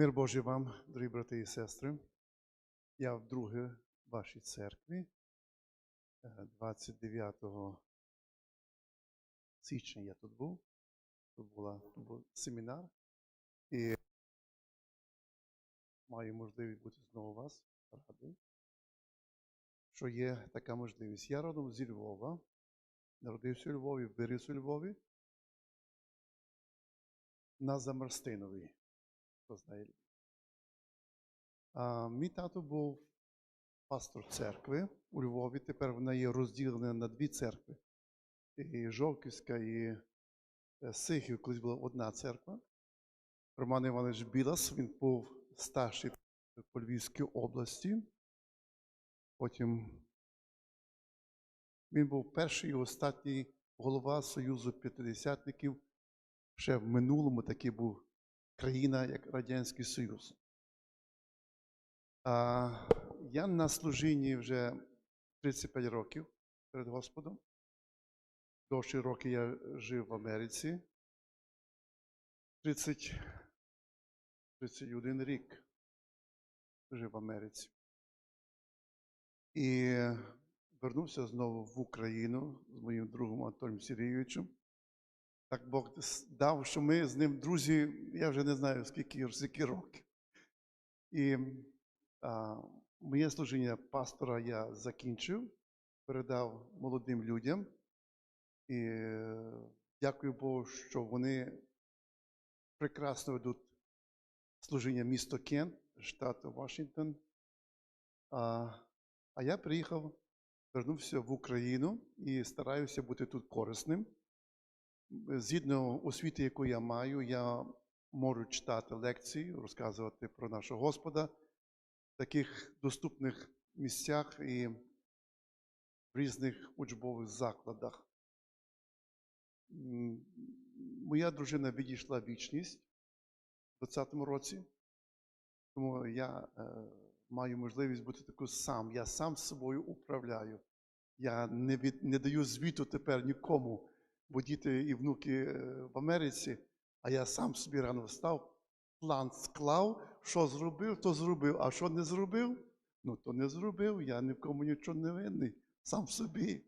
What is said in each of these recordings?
Мир Божий вам, дорогі брати і сестри. Я вдруге в вашій церкві. Е, 29 січня я тут був. Тут, була, тут був семінар. І маю можливість бути знову вас. Радий, що є така можливість. Я родом зі Львова. Народився у Львові, виріс у Львові. На Замарстиновій. Хто мій тато був пастор церкви у Львові. Тепер вона є розділена на дві церкви. І Жовківська, і е, Сихів, колись була одна церква. Роман Іванович Білас, він був старший по Львівській області. Потім він був перший і останній голова Союзу п'ятидесятників. Ще в минулому такий був країна, як Радянський Союз. А, я на служінні вже 35 років перед Господом. Довші роки я жив в Америці. 30, 31 рік жив в Америці. І вернувся знову в Україну з моїм другом Анатолієм Сергійовичем. Так Бог дав, що ми з ним друзі, я вже не знаю, скільки, скільки років. І а, моє служіння пастора я закінчив, передав молодим людям. І дякую Богу, що вони прекрасно ведуть служіння місто Кент, штат Вашингтон. А, а я приїхав, вернувся в Україну і стараюся бути тут корисним. Згідно освіти, яку я маю, я можу читати лекції, розказувати про нашого Господа в таких доступних місцях і в різних учбових закладах. Моя дружина відійшла в вічність у 2020 році, тому я е, маю можливість бути таку сам. Я сам собою управляю. Я не, від, не даю звіту тепер нікому, бо діти і внуки е, в Америці, а я сам собі рано встав, план склав, що зробив, то зробив, а що не зробив, ну то не зробив. Я ні в кому нічого не винний, сам собі.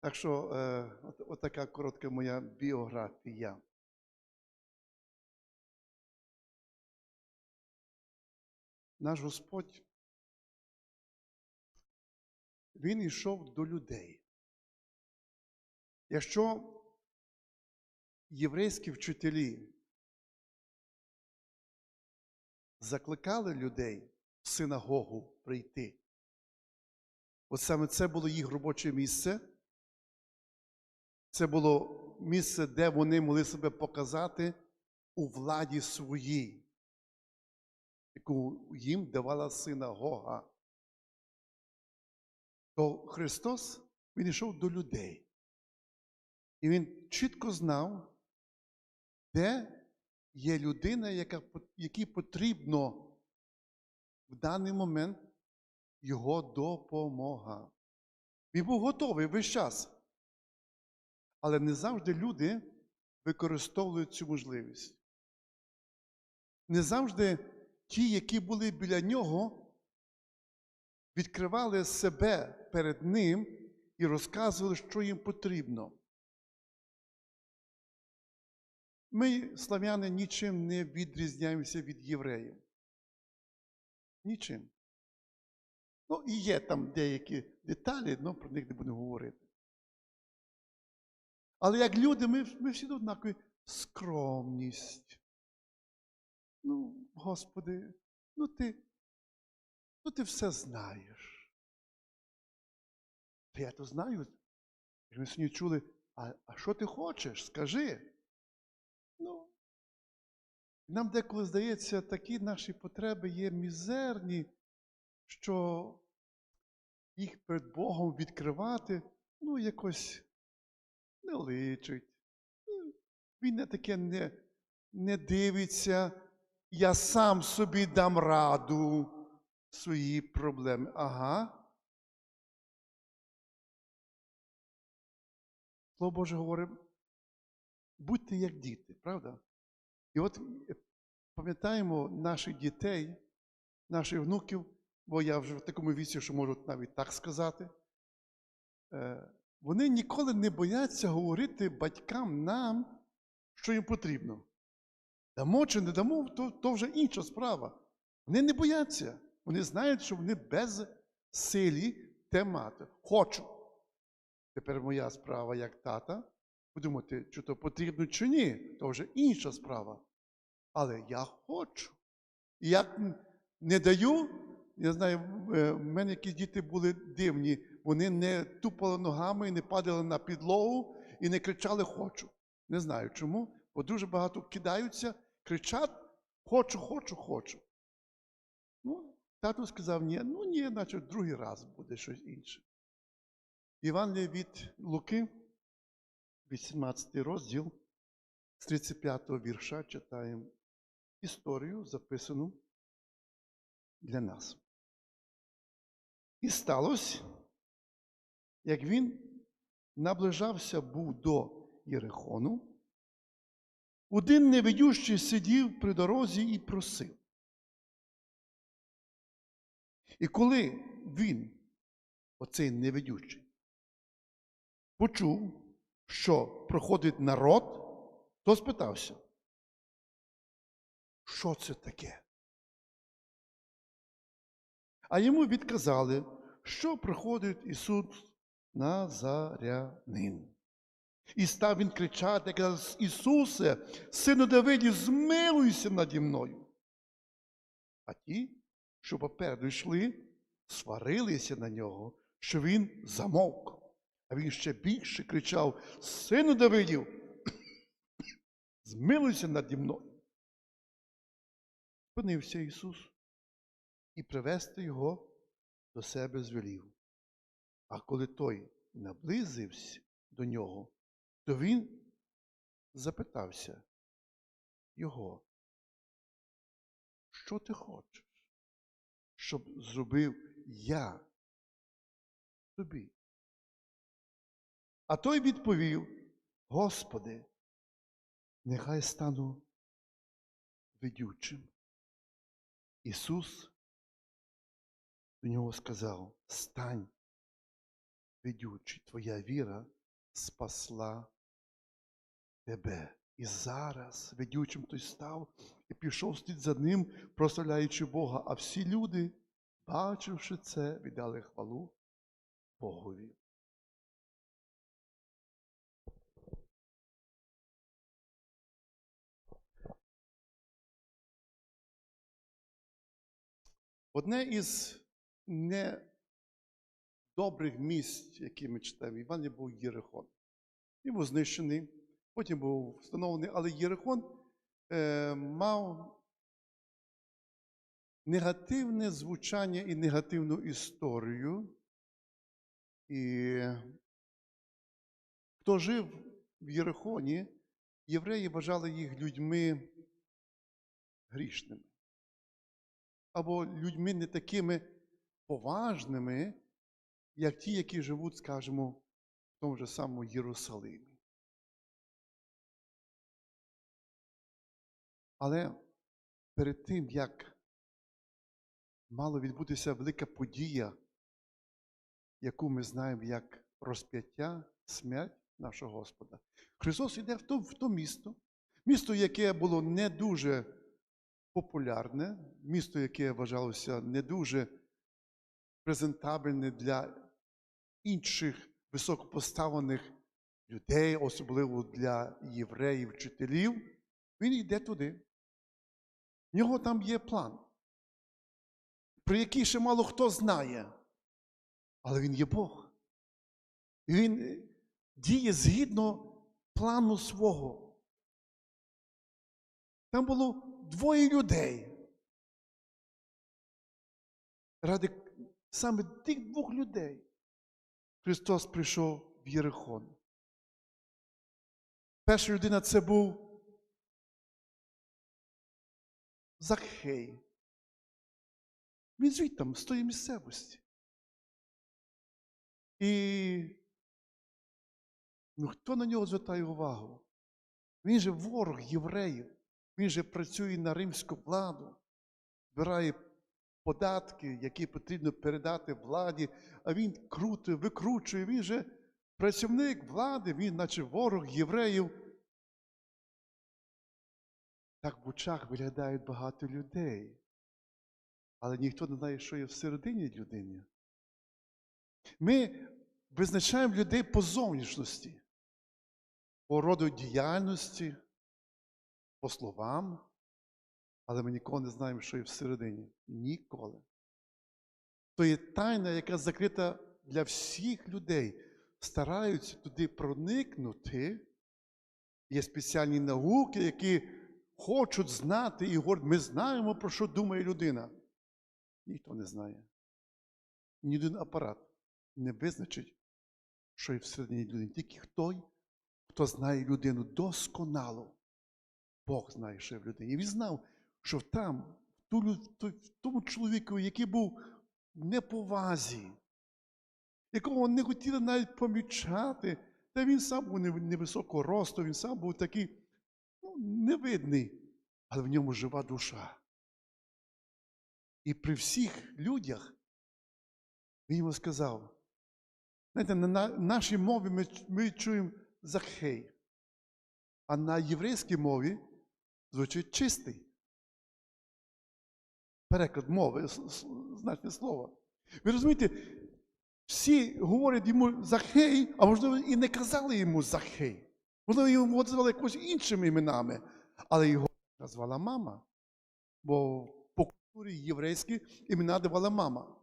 Так що е, от, от така коротка моя біографія. Наш Господь, Він йшов до людей. Якщо єврейські вчителі закликали людей в синагогу прийти, от саме це було їх робоче місце, це було місце, де вони могли себе показати у владі своїй, яку їм давала синагога. То Христос Він йшов до людей. І Він чітко знав, де є людина, яка, якій потрібно в даний момент його допомога. Він був готовий весь час. Але не завжди люди використовують цю можливість. Не завжди ті, які були біля нього, відкривали себе перед ним і розказували, що їм потрібно. Ми, слав'яни, нічим не відрізняємося від євреїв. Нічим. Ну, і є там деякі деталі, але про них не будемо говорити. Але як люди, ми, ми всі однакові скромність. Ну, Господи, ну ти, ну ти все знаєш. Та я то знаю. Ми сьогодні чули, а, а що ти хочеш? Скажи. Нам деколи здається, такі наші потреби є мізерні, що їх перед Богом відкривати, ну, якось не личить. Ну, Він на таке не, не дивиться. Я сам собі дам раду свої проблеми. Ага. Слово Боже говорить, будьте як діти, правда? І от пам'ятаємо наших дітей, наших внуків, бо я вже в такому віці, що можу навіть так сказати. Е, Вони ніколи не бояться говорити батькам нам, що їм потрібно. Дамо чи не дамо, то, то вже інша справа. Вони не бояться. Вони знають, що вони без силі те мати. Хочу. Тепер моя справа як тата. Подумати, чи то потрібно, чи ні, то вже інша справа. Але я хочу. І як не даю, я знаю, е, в мене якісь діти були дивні, вони не тупали ногами, не падали на підлогу і не кричали хочу. Не знаю чому, бо дуже багато кидаються, кричать хочу, хочу, хочу. Ну, тато сказав, ні, ну ні, значить другий раз буде щось інше. Івангеліє від Луки, 18 розділ, з 35 вірша читаємо історію, записану для нас. І сталося, як він наближався був до Єрихону, один невидющий сидів при дорозі і просив. І коли він, оцей невидючий, почув, що проходить народ, то спитався, що це таке? А йому відказали, що приходить Ісус Назарянин. І став він кричати, казав, Ісусе, сину Давиді, змилуйся наді мною. А ті, що попереду йшли, сварилися на нього, що він замовк. А він ще більше кричав: Сину Давидів, змилуйся наді мною. Спинився Ісус і привести його до себе звелів. А коли той наблизився до нього, то він запитався його, що ти хочеш, щоб зробив я тобі? А той відповів: Господи, нехай стану ведючим. Ісус до нього сказав: Стань, ведючий, твоя віра спасла тебе. І зараз ведючим той став і пішов слід за ним, прославляючи Бога. А всі люди, бачивши це, віддали хвалу Богові. Одне із недобрих місць, які ми читаємо, Івані був Єрихон. Він був знищений, потім був встановлений, але Єрихон е, мав негативне звучання і негативну історію. І хто жив в Єрихоні, євреї вважали їх людьми грішними або людьми не такими поважними, як ті, які живуть, скажімо, в тому ж самому Єрусалимі. Але перед тим, як мала відбутися велика подія, яку ми знаємо як розп'яття, смерть нашого Господа, Христос йде в то, в то місто, місто, яке було не дуже популярне, місто, яке вважалося не дуже презентабельне для інших високопоставлених людей, особливо для євреїв, вчителів, він йде туди. В нього там є план, про який ще мало хто знає. Але він є Бог. І він діє згідно плану свого. Там було двоє людей. Ради саме тих двох людей Христос прийшов в Єрихон. Перша людина це був Захей. Він звідти, з тої місцевості. І ну, хто на нього звертає увагу? Він же ворог євреїв. Він же працює на римську владу, збирає податки, які потрібно передати владі, а він круто викручує. Він же працівник влади, він, наче ворог євреїв. Так в очах виглядають багато людей. Але ніхто не знає, що є всередині людини. Ми визначаємо людей по зовнішності, по роду діяльності, по словам, але ми ніколи не знаємо, що є всередині. Ніколи. То є тайна, яка закрита для всіх людей. Стараються туди проникнути. Є спеціальні науки, які хочуть знати і говорять, ми знаємо, про що думає людина. Ніхто не знає. Ні один апарат не визначить, що є всередині людини. Тільки той, хто знає людину досконало. Бог знає, що в людині. І він знав, що там, в тому чоловіку, який був в неповазі, якого не хотіли навіть помічати, та він сам був нев- невисокого росту, він сам був такий ну, невидний, але в ньому жива душа. І при всіх людях він йому сказав, знаєте, на на нашій мові ми, ми чуємо Захей, а на єврейській мові звучить чистий. Переклад мови, значне слово. Ви розумієте, всі говорять йому Захей, а можливо і не казали йому Захей. Можливо, його називали якось іншими іменами, але його назвала мама. Бо по культурі єврейській імена давала мама.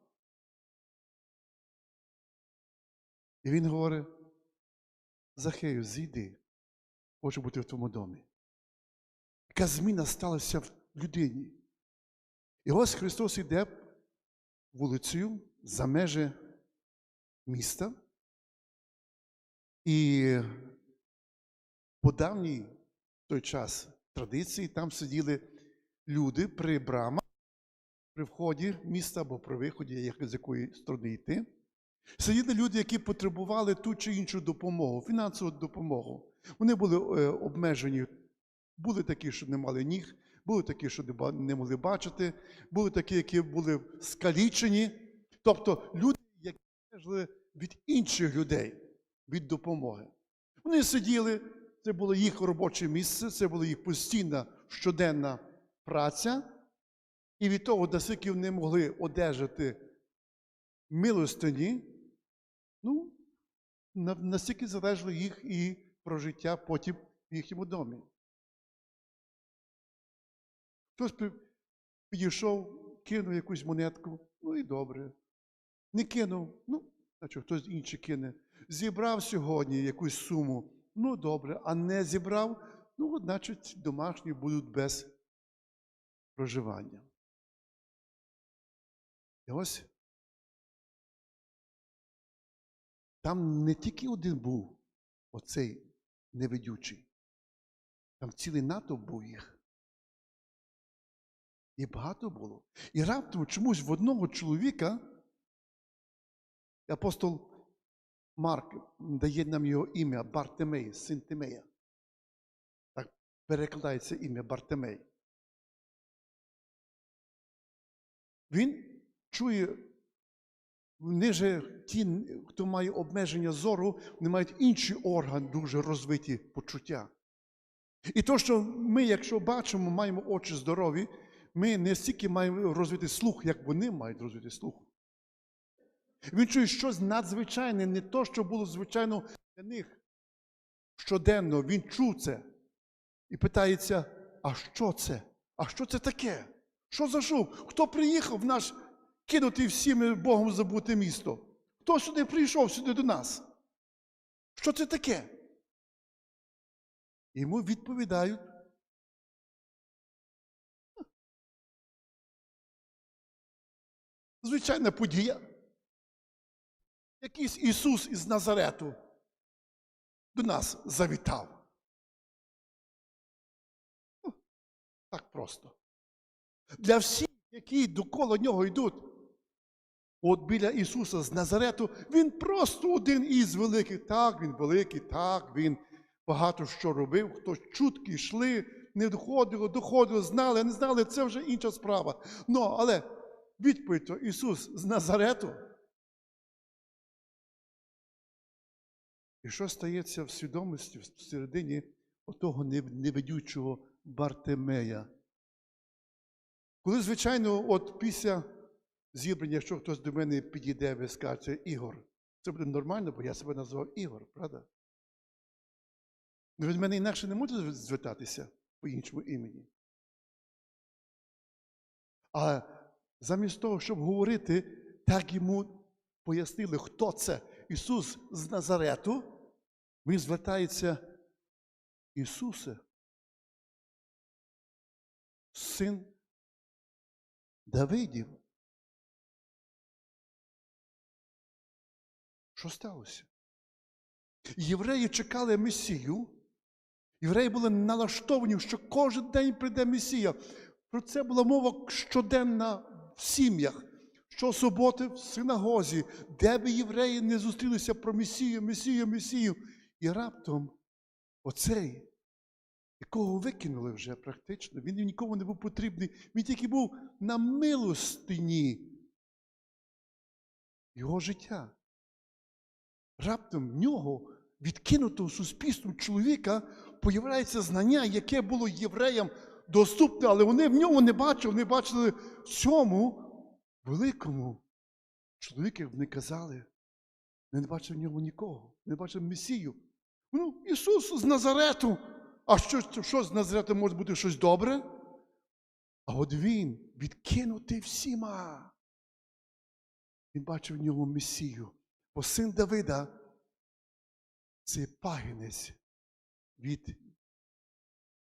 І він говорить: Захею, зійди, хочу бути в твоєму домі. Яка зміна сталася в людині. І ось Христос йде вулицею за межі міста. І по давній той час традиції там сиділи люди при брамах, при вході міста або при виході, як з якої сторони йти. Сиділи люди, які потребували ту чи іншу допомогу, фінансову допомогу. Вони були е, обмежені, були такі, що не мали ніг, були такі, що не могли бачити, були такі, які були скалічені. Тобто люди, які залежали від інших людей, від допомоги. Вони сиділи, це було їх робоче місце, це була їх постійна щоденна праця. І від того, наскільки вони могли одержати милостині, ну, настільки залежало їх і про життя потім в їхньому домі. Хтось підійшов, кинув якусь монетку, ну і добре. Не кинув, ну, значить, хтось інший кине. Зібрав сьогодні якусь суму, ну добре, а не зібрав, ну, значить, домашні будуть без проживання. І ось там не тільки один був оцей невидючий, там цілий натовп був їх. І багато було. І раптом чомусь в одного чоловіка апостол Марк дає нам його ім'я Бартимей, син Тимея. Так перекладається ім'я Бартимей. Він чує, вони же ті, хто має обмеження зору, вони мають інший орган, дуже розвиті почуття. І то, що ми, якщо бачимо, маємо очі здорові, ми не стільки маємо розвити слух, як вони мають розвити слух. Він чує щось надзвичайне, не то, що було звичайно для них. Щоденно він чув це і питається: а що це? А що це таке? Що за шум? Хто приїхав в наш кинутий всіми Богом забуте місто? Хто сюди прийшов сюди до нас? Що це таке? Йому відповідають. Звичайна подія. Якийсь Ісус із Назарету до нас завітав. Ну, Так просто. Для всіх, які довкола нього йдуть. От біля Ісуса з Назарету, Він просто один із великих. Так, він великий, так, він багато що робив, хтось чутки йшли, не доходило, доходило, знали, не знали, це вже інша справа. Ну, але відповідь то Ісус з Назарету. І що стається в свідомості всередині отого нев- невидючого Бартемея? Коли, звичайно, от після зібрання, якщо хтось до мене підійде і скаже, це Ігор, це буде нормально, бо я себе назвав Ігор, правда? Ну, від мене інакше не може звертатися по іншому імені. А замість того, щоб говорити, так йому пояснили, хто це Ісус з Назарету, він звертається Ісусе, син Давидів. Що сталося? Євреї чекали Месію. Євреї були налаштовані, що кожен день прийде Месія. Про це була мова щоденна в сім'ях. Щосуботи в синагозі, де би євреї не зустрілися про Месію, Месію, Месію. І раптом оцей, якого викинули вже практично, він нікому не був потрібний, він тільки був на милостині його життя. Раптом в нього, відкинутого суспільством чоловіка, появляється знання, яке було євреям доступне, але вони в ньому не бачили, вони бачили в цьому великому чоловіку, вони казали. Вони не бачили в ньому нікого, не бачили Месію. Ну, Ісус з Назарету. А що, що з Назарету може бути щось добре? А от він відкинутий всіма. Він бачив в ньому Месію. Бо син Давида це пагінець від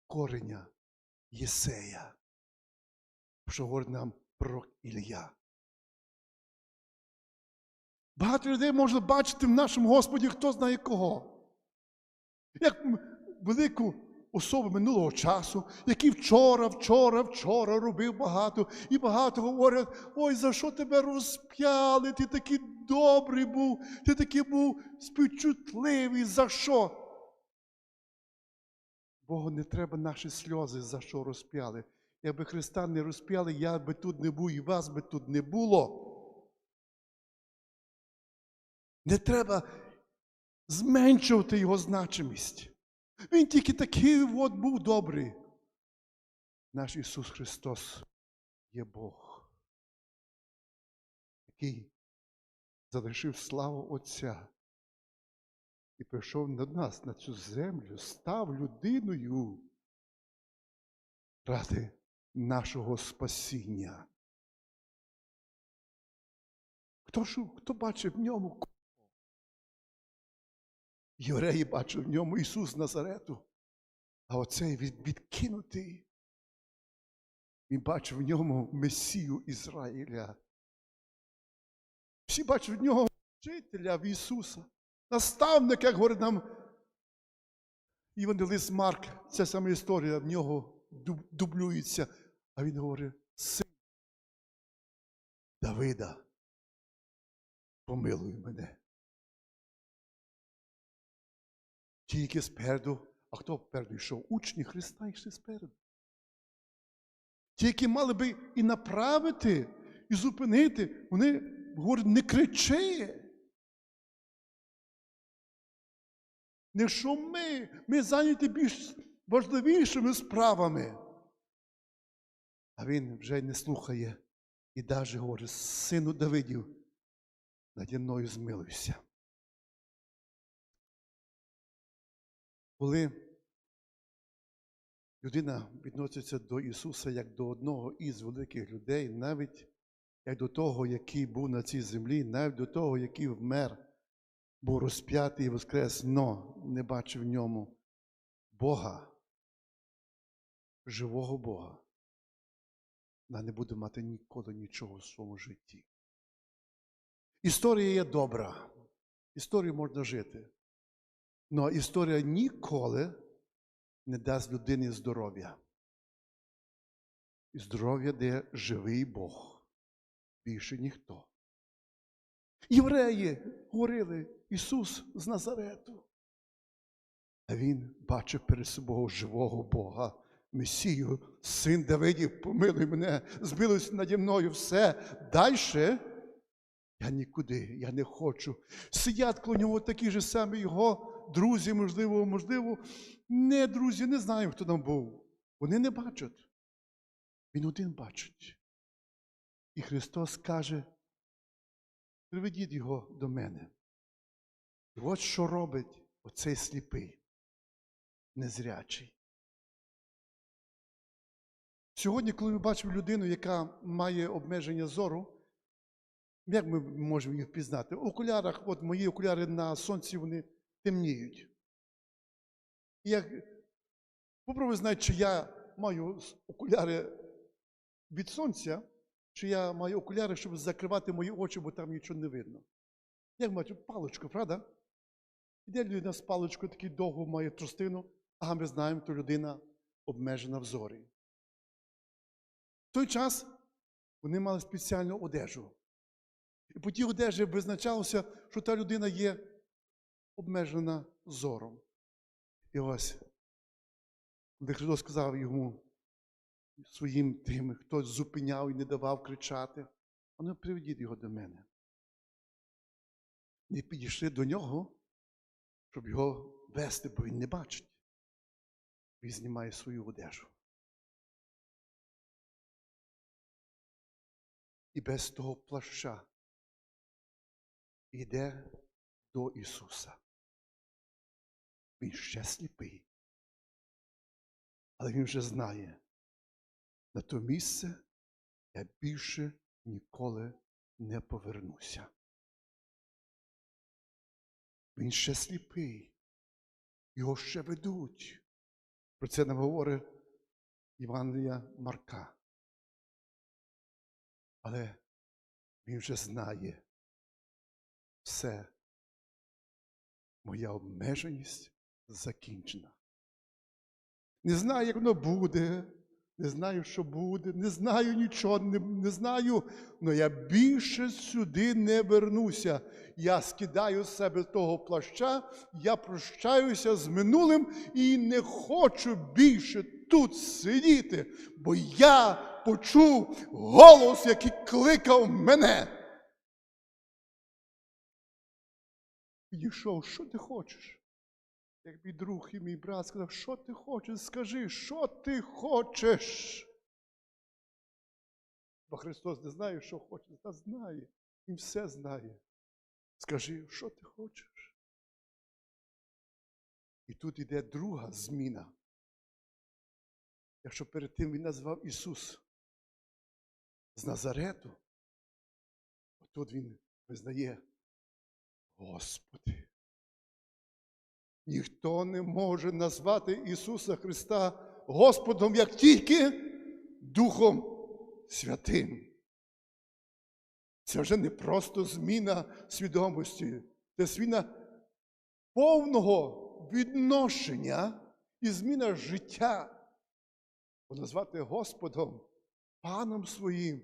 кореня Єсея, що говорить нам пророк Ілля. Багато людей можна бачити в нашому Господі, хто знає кого. Як велику особу минулого часу, який вчора, вчора, вчора робив багато, і багато говорять, ой, за що тебе розп'яли? Ти такий добрий був, ти такий був співчутливий, за що? Богу не треба наші сльози, за що розп'яли. Якби Христа не розп'яли, я би тут не був і вас би тут не було. Не треба зменшувати його значимість. Він тільки такий от був добрий. Наш Ісус Христос є Бог, який залишив славу Отця і прийшов на нас, на цю землю, став людиною ради нашого спасіння. Хто, ж, хто бачив в ньому? Євреї бачили в ньому Ісус Назарету, а оцей відкинутий. Він бачив в ньому Месію Ізраїля. Всі бачать в нього вчителя в Ісуса, наставника, як говорить нам Євангелист Марк, ця сама історія в нього дублюється, а він говорить, син Давида, помилуй мене. Ті, які спереду, а хто впереду йшов? Учні Христа йшли спереду. Ті, які мали би і направити, і зупинити, вони говорять, не кричи. Не шуми, ми зайняті більш важливішими справами. А він вже не слухає і навіть говорить, сину Давидів, наді мною змилуйся. Коли людина відноситься до Ісуса як до одного із великих людей, навіть як до того, який був на цій землі, навіть до того, який вмер, був розп'ятий і воскрес, но не бачив в ньому Бога, живого Бога, вона не буде мати ніколи нічого в своєму житті. Історія є добра. Історію можна жити. Но історія ніколи не дасть людині здоров'я. І здоров'я дає живий Бог. Більше ніхто. Євреї говорили Ісус з Назарету. А Він бачив перед собою живого Бога, Месію, син Давидів, помилуй мене, збилось наді мною все. Дальше я нікуди, я не хочу. Сидять коло нього такі ж самі його друзі, можливо, можливо, не друзі, не знаю, хто там був. Вони не бачать. Він один бачить. І Христос каже: приведіть його до мене. І от що робить оцей сліпий, незрячий. Сьогодні, коли ми бачимо людину, яка має обмеження зору, як ми можемо їх впізнати? В окулярах, от мої окуляри на сонці, вони темніють. І як попробуй знати, чи я маю окуляри від сонця, чи я маю окуляри, щоб закривати мої очі, бо там нічого не видно. Як мати паличку, правда? Іде людина з паличкою, такий довго має тростину, а ми знаємо, то людина обмежена в зорі. В той час вони мали спеціальну одежу. І по тій одежі визначалося, що та людина є обмежена зором. І ось, коли Христос сказав йому своїм тим, хто зупиняв і не давав кричати, вони приведіть його до мене. Не підійшли до нього, щоб його вести, бо він не бачить. Він знімає свою одежу. І без того плаща йде до Ісуса. Він ще сліпий. Але він вже знає, на то місце я більше ніколи не повернуся. Він ще сліпий. Його ще ведуть. Про це нам говорить Євангелія Марка. Але він вже знає все. Моя обмеженість закінчена. Не знаю, як воно буде, не знаю, що буде, не знаю нічого, не, не знаю, але я більше сюди не вернуся. Я скидаю з себе того плаща, я прощаюся з минулим і не хочу більше тут сидіти, бо я почув голос, який кликав мене. Підійшов, що ти хочеш? Як мій друг і мій брат сказав, що ти хочеш, скажи, що ти хочеш? Бо Христос не знає, що хоче, та знає, Він все знає. Скажи, що ти хочеш? І тут йде друга зміна. Якщо перед тим він назвав Ісус з Назарету, тут він визнає, Господи. Ніхто не може назвати Ісуса Христа Господом, як тільки Духом Святим. Це вже не просто зміна свідомості, це зміна повного відношення і зміна життя. Бо назвати Господом, Паном своїм,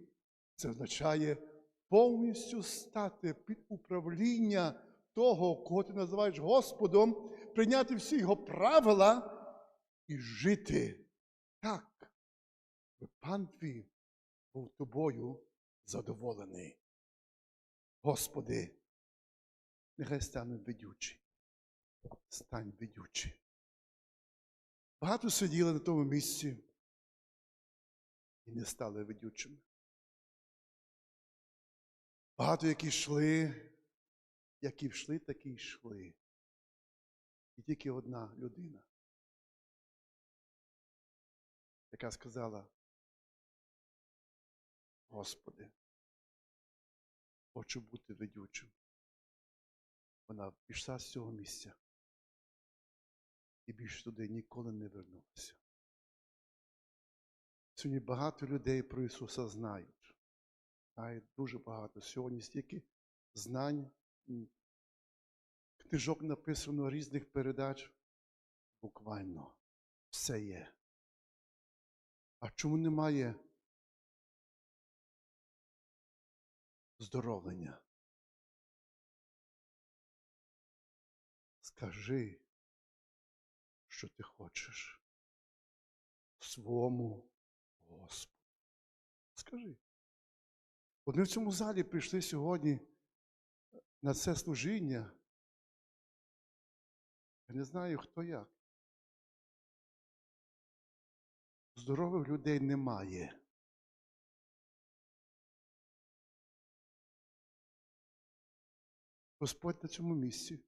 це означає повністю стати під управління того, кого ти називаєш Господом, прийняти всі його правила і жити так, щоб пан твій був тобою задоволений. Господи, нехай стане ведючий. Стань ведючий. Багато сиділи на тому місці і не стали ведючими. Багато які йшли, які йшли, такі йшли. І тільки одна людина, яка сказала, Господи, хочу бути ведючим. Вона пішла з цього місця і більше туди ніколи не вернулася. Сьогодні багато людей про Ісуса знають. Знають дуже багато. Сьогодні стільки знань, книжок написано різних передач. Буквально все є. А чому немає здоровлення? Скажи, що ти хочеш. свому Господу. Скажи. Ми в цьому залі прийшли сьогодні на це служіння. Я не знаю, хто як. Здорових людей немає. Господь на цьому місці,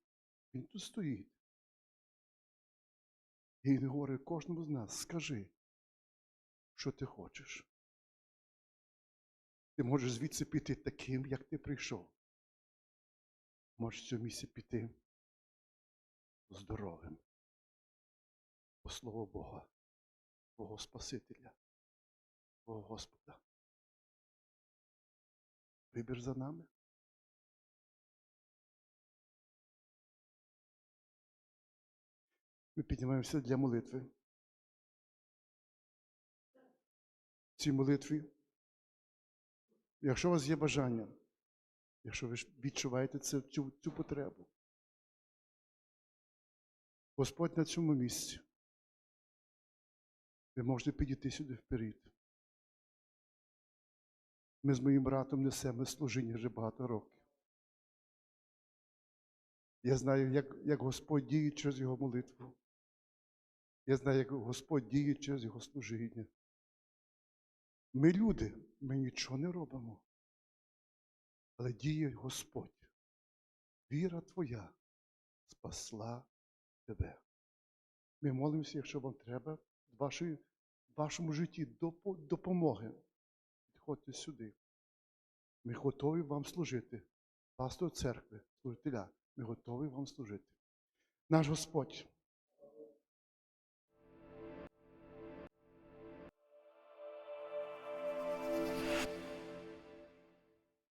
Він тут стоїть. І Він говорить кожному з нас, скажи, що ти хочеш. Ти можеш звідси піти таким, як ти прийшов. Можеш з цього місця піти здоровим. По слову Бога, Твого Спасителя, Твого Господа. Вибір за нами. Ми піднімаємося для молитви. В цій молитві, якщо у вас є бажання, якщо ви відчуваєте цю, цю потребу, Господь на цьому місці. Ви можете підійти сюди вперед. Ми з моїм братом несемо служіння вже багато років. Я знаю, як, як Господь діє через його молитву. Я знаю, як Господь діє через його служіння. Ми люди, ми нічого не робимо. Але діє Господь. Віра твоя спасла тебе. Ми молимося, якщо вам треба, в вашому житті допомоги. Підходьте сюди. Ми готові вам служити. Пастор церкви, служителя, ми готові вам служити. Наш Господь,